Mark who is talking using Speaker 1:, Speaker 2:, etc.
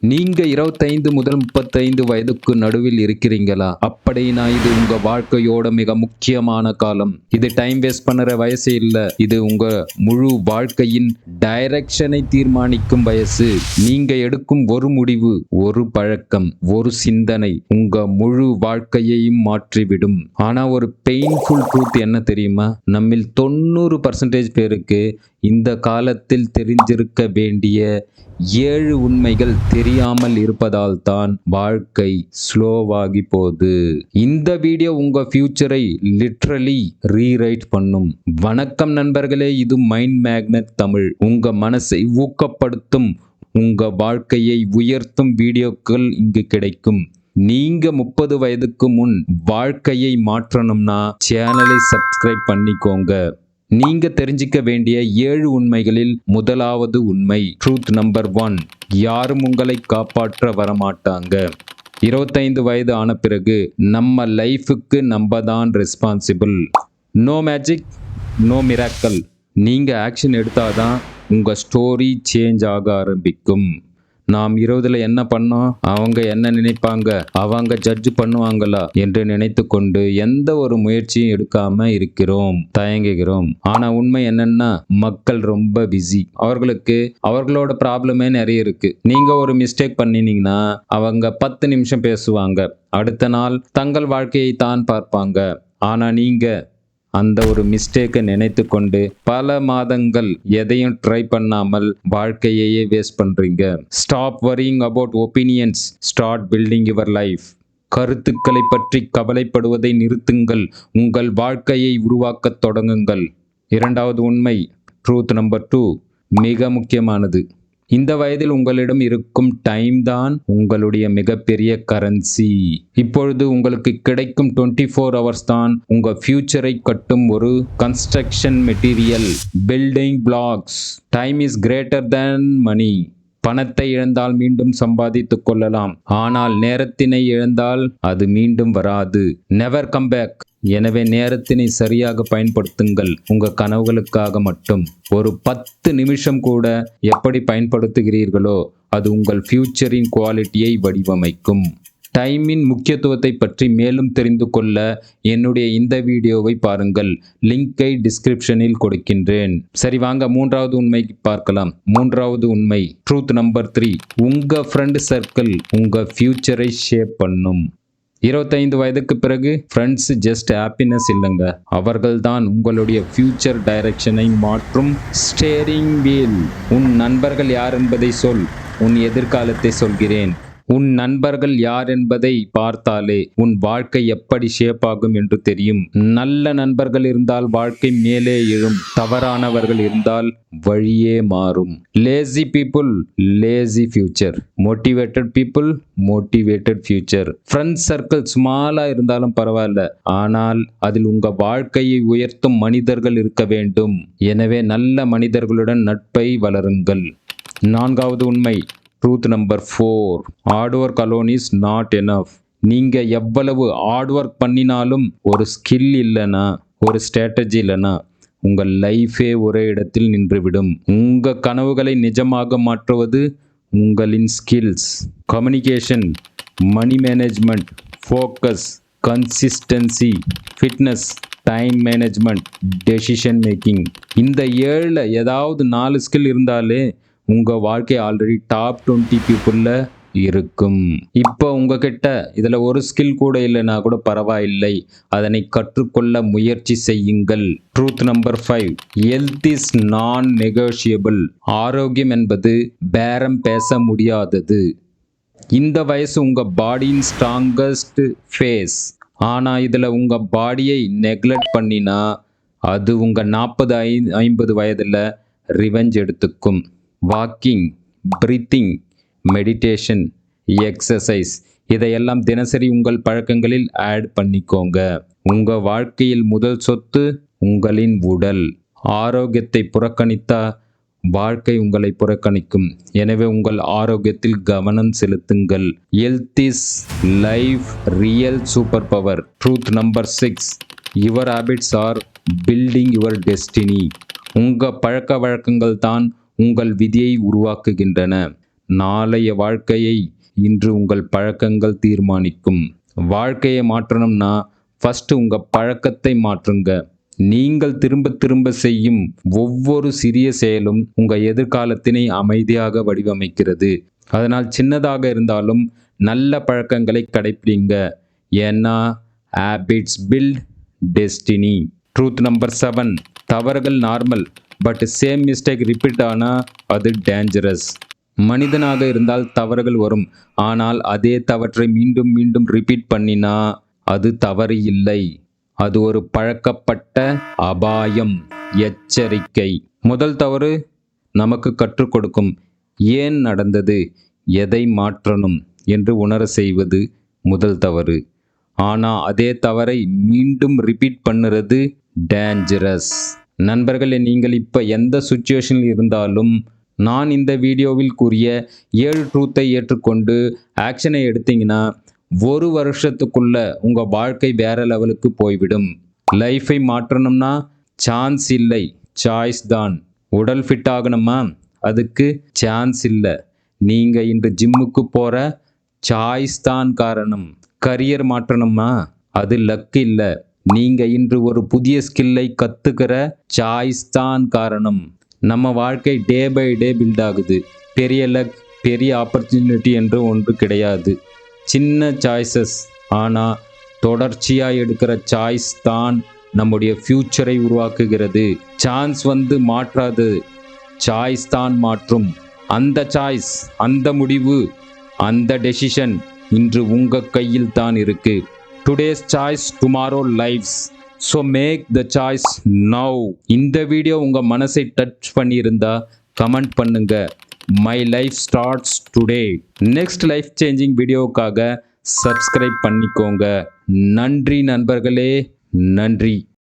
Speaker 1: நீங்க இருபத்தைந்து முதல் முப்பத்தைந்து வயதுக்கு நடுவில் இருக்கிறீங்களா? அப்படின்னா இது உங்க வாழ்க்கையோட மிக முக்கியமான காலம். இது டைம் வேஸ்ட் பண்ணுற வயசு இல்ல. இது உங்க முழு வாழ்க்கையின் டைரக்ஷனை தீர்மானிக்கும் வயசு. நீங்க எடுக்கும் ஒரு முடிவு ஒரு பழக்கம் ஒரு சிந்தனை உங்க முழு வாழ்க்கையையும் மாற்றிவிடும். ஆனா ஒரு பெயின்ஃபுல் ட்ரூத் என்ன தெரியுமா? நம்மில் தொண்ணூறு பர்சன்டேஜ் பேருக்கு இந்த காலத்தில் தெரிஞ்சிருக்க வேண்டிய ஏழு உண்மைகள் தெரியாமல் இருப்பதால் தான் வாழ்க்கை ஸ்லோவாகி போகுது. இந்த வீடியோ உங்க ஃபியூச்சரை லிட்ரலி ரீரைட் பண்ணும். வணக்கம் நண்பர்களே இது மைண்ட் மேக்னெட் தமிழ். உங்க மனசை ஊக்கப்படுத்தும் உங்க வாழ்க்கையை உயர்த்தும் வீடியோக்கள் இங்கு கிடைக்கும். நீங்க முப்பது வயதுக்கு முன் வாழ்க்கையை மாற்றணும்னா சேனலை சப்ஸ்கிரைப் பண்ணிக்கோங்க. நீங்க தெரிஞ்சிக்க வேண்டிய ஏழு உண்மைகளில் முதலாவது உண்மை ட்ரூத் நம்பர் ஒன் யாரும் உங்களை காப்பாற்ற வரமாட்டாங்க. இருபத்தைந்து வயது ஆன பிறகு நம்ம லைஃபுக்கு நம்ம தான் responsible no magic no miracle நீங்கள் ஆக்ஷன் எடுத்தாதான் உங்கள் ஸ்டோரி சேஞ்ச் ஆக ஆரம்பிக்கும். நாம் இருபதுல என்ன பண்ணோம்? அவங்க என்ன நினைப்பாங்க? அவங்க ஜட்ஜ் பண்ணுவாங்களா? என்று நினைத்து கொண்டு எந்த ஒரு முயற்சியும் எடுக்காம இருக்கிறோம் தயங்குகிறோம். ஆனா உண்மை என்னன்னா மக்கள் ரொம்ப பிஸி அவர்களுக்கு அவர்களோட ப்ராப்ளமே நிறைய இருக்கு. நீங்க ஒரு மிஸ்டேக் பண்ணினீங்கன்னா அவங்க பத்து நிமிஷம் பேசுவாங்க. அடுத்த நாள் தங்கள் வாழ்க்கையை தான் பார்ப்பாங்க. ஆனா நீங்க அந்த ஒரு மிஸ்டேக்கை நினைத்து கொண்டு பல மாதங்கள் எதையும் ட்ரை பண்ணாமல் வாழ்க்கையையே வேஸ்ட் பண்றீங்க. Stop worrying about opinions start building your life கருத்துக்களை பற்றி கவலைப்படுவதை நிறுத்துங்கள். உங்கள் வாழ்க்கையை உருவாக்கத் தொடங்குங்கள். இரண்டாவது உண்மை ட்ரூத் நம்பர் டூ மிக முக்கியமானது. இந்த வயதில் உங்களிடம் இருக்கும் டைம் தான் உங்களுடைய மிகப்பெரிய கரன்சி இப்பொழுது உங்களுக்கு கிடைக்கும் டுவெண்ட்டி ஃபோர் ஹவர்ஸ் தான் உங்க ஃபியூச்சரை கட்டும் ஒரு construction material building blocks time is greater than money பணத்தை இழந்தால் மீண்டும் சம்பாதித்துக் கொள்ளலாம். ஆனால் நேரத்தினை இழந்தால் அது மீண்டும் வராது. நெவர் கம் பேக் எனவே நேரத்தினை சரியாக பயன்படுத்துங்கள். உங்கள் கனவுகளுக்காக மட்டும். ஒரு பத்து நிமிஷம் கூட எப்படி பயன்படுத்துகிறீர்களோ அது உங்கள் ஃபியூச்சரின் குவாலிட்டியை வடிவமைக்கும். டைமின் முக்கியத்துவத்தை பற்றி மேலும் தெரிந்து கொள்ள என்னுடைய இந்த வீடியோவை பாருங்கள். லிங்கை டிஸ்கிரிப்ஷனில் கொடுக்கின்றேன். சரி வாங்க மூன்றாவது உண்மை பார்க்கலாம். மூன்றாவது உண்மை ட்ரூத் நம்பர் த்ரீ உங்கள் ஃப்ரெண்ட் சர்க்கிள் உங்கள் ஃபியூச்சரை ஷேப் பண்ணும். இருபத்தைந்து வயதுக்கு பிறகு ஃப்ரெண்ட்ஸ் ஜஸ்ட் ஹாப்பினஸ் இல்லைங்க. அவர்கள்தான் உங்களுடைய ஃபியூச்சர் டைரக்ஷனை மாற்றும் ஸ்டேரிங் வீல் உன் நண்பர்கள் யார் என்பதை சொல். உன் எதிர்காலத்தை சொல்கிறேன். உன் நண்பர்கள் யார் என்பதை பார்த்தாலே உன் வாழ்க்கை எப்படி ஷேப் ஆகும் என்று தெரியும். நல்ல நண்பர்கள் இருந்தால் வாழ்க்கை மேலே எழும். தவறானவர்கள் இருந்தால் வழியே மாறும். Lazy people lazy future motivated people motivated future friends circle ஸ்மாலாக இருந்தாலும் பரவாயில்ல. ஆனால் அதில் உங்க வாழ்க்கையை உயர்த்தும் மனிதர்கள் இருக்க வேண்டும். எனவே நல்ல மனிதர்களுடன் நட்பை வளருங்கள். நான்காவது உண்மை. Truth number four hard work alone is not enough நீங்கள் எவ்வளவு ஹார்ட் ஒர்க் பண்ணினாலும் ஒரு ஸ்கில் இல்லைன்னா ஒரு ஸ்ட்ராட்டஜி இல்லைன்னா உங்கள் லைஃபே ஒரே இடத்தில் நின்றுவிடும். உங்கள் கனவுகளை நிஜமாக மாற்றுவது உங்களின் skills communication money management focus consistency fitness time management decision making இந்த ஏழில் ஏதாவது நாலு ஸ்கில் இருந்தாலே உங்கள் வாழ்க்கை ஆல்ரெடி டாப் டுவெண்ட்டி பீப்புளில் இருக்கும். இப்போ உங்ககிட்ட இதில் ஒரு ஸ்கில் கூட இல்லைனா கூட பரவாயில்லை. அதனை கற்றுக்கொள்ள முயற்சி செய்யுங்கள். Truth number five health is non negotiable ஆரோக்கியம் என்பது பேரம் பேச முடியாதது. இந்த வயசு உங்கள் பாடியின் ஸ்ட்ராங்கஸ்ட் ஃபேஸ் ஆனால் இதில் உங்கள் பாடியை நெக்லெக்ட் பண்ணினா அது உங்கள் நாற்பது ஐ ஐம்பது வயதில் ரிவெஞ்ச் எடுத்துக்கும். வாக்கிங் பிரீத்திங் மெடிடேஷன் எக்ஸசைஸ் இதையெல்லாம் தினசரி உங்கள் பழக்கங்களில் ஆட் பண்ணிக்கோங்க. உங்கள் வாழ்க்கையில் முதல் சொத்து உங்களின் உடல். ஆரோக்கியத்தை புறக்கணித்தா வாழ்க்கை உங்களை புறக்கணிக்கும். எனவே உங்கள் ஆரோக்கியத்தில் கவனம் செலுத்துங்கள். Health is life real super power truth number six your habits are building your destiny உங்கள் பழக்க வழக்கங்கள் தான் உங்கள் விதியை உருவாக்குகின்றன. நாளைய வாழ்க்கையை இன்று உங்கள் பழக்கங்கள் தீர்மானிக்கும். வாழ்க்கையை மாற்றணும்னா ஃபஸ்ட்டு உங்கள் பழக்கத்தை மாற்றுங்க. நீங்கள் திரும்ப திரும்ப செய்யும் ஒவ்வொரு சிறிய செயலும் உங்கள் எதிர்காலத்தினை அமைதியாக வடிவமைக்கிறது. அதனால் சின்னதாக இருந்தாலும் நல்ல பழக்கங்களை கடைப்பிடிங்க. ஏன்னா habits build destiny truth number seven தவறுகள் normal but same mistake repeat ஆனால் அது டேஞ்சரஸ் மனிதனாக இருந்தால் தவறுகள் வரும். ஆனால் அதே தவற்றை மீண்டும் மீண்டும் ரிப்பீட் பண்ணினா அது தவறு இல்லை. அது ஒரு பழக்கப்பட்ட அபாயம் எச்சரிக்கை. முதல் தவறு நமக்கு கற்றுக் கொடுக்கும். ஏன் நடந்தது? எதை மாற்றணும்? என்று உணர செய்வது முதல் தவறு. ஆனால் அதே தவறை மீண்டும் ரிப்பீட் பண்ணுறது டேஞ்சரஸ் நண்பர்களே நீங்கள் இப்போ எந்த சுச்சுவேஷனில் இருந்தாலும் நான் இந்த வீடியோவில் கூறிய ஏழு ட்ரூத்தை ஏற்றுக்கொண்டு ஆக்ஷனை எடுத்தீங்கன்னா ஒரு வருஷத்துக்குள்ள உங்கள் வாழ்க்கை வேற லெவலுக்கு போய்விடும். லைஃபை மாற்றணும்னா சான்ஸ் இல்லை சாய்ஸ் தான். உடல் ஃபிட் ஆகணுமா? அதுக்கு சான்ஸ் இல்லை. நீங்கள் இன்று ஜிம்முக்கு போகிற சாய்ஸ் தான் காரணம். கரியர் மாற்றணுமா? அது லக் இல்லை. நீங்க இன்று ஒரு புதிய ஸ்கில்லை கத்துக்கிற சாய்ஸ் தான் காரணம். நம்ம வாழ்க்கை டே பை டே பில்ட் ஆகுது. பெரிய லக் பெரிய ஆப்பர்ச்சுனிட்டி என்று ஒன்று கிடையாது. சின்ன சாய்ஸஸ் ஆனால் தொடர்ச்சியாக எடுக்கிற சாய்ஸ் தான் நம்முடைய ஃப்யூச்சரை உருவாக்குகிறது. சான்ஸ் வந்து மாற்றாது. சாய்ஸ் தான் மாற்றும். அந்த சாய்ஸ் அந்த முடிவு அந்த டெசிஷன் இன்று உங்கள் கையில் தான் இருக்குது today's choice tomorrow life's so make the choice now இந்த வீடியோ உங்கள் மனசை டச் பண்ணியிருந்தா கமெண்ட் பண்ணுங்க. My life starts today next life changing வீடியோவுக்காக subscribe பண்ணிக்கோங்க. நன்றி நண்பர்களே நன்றி.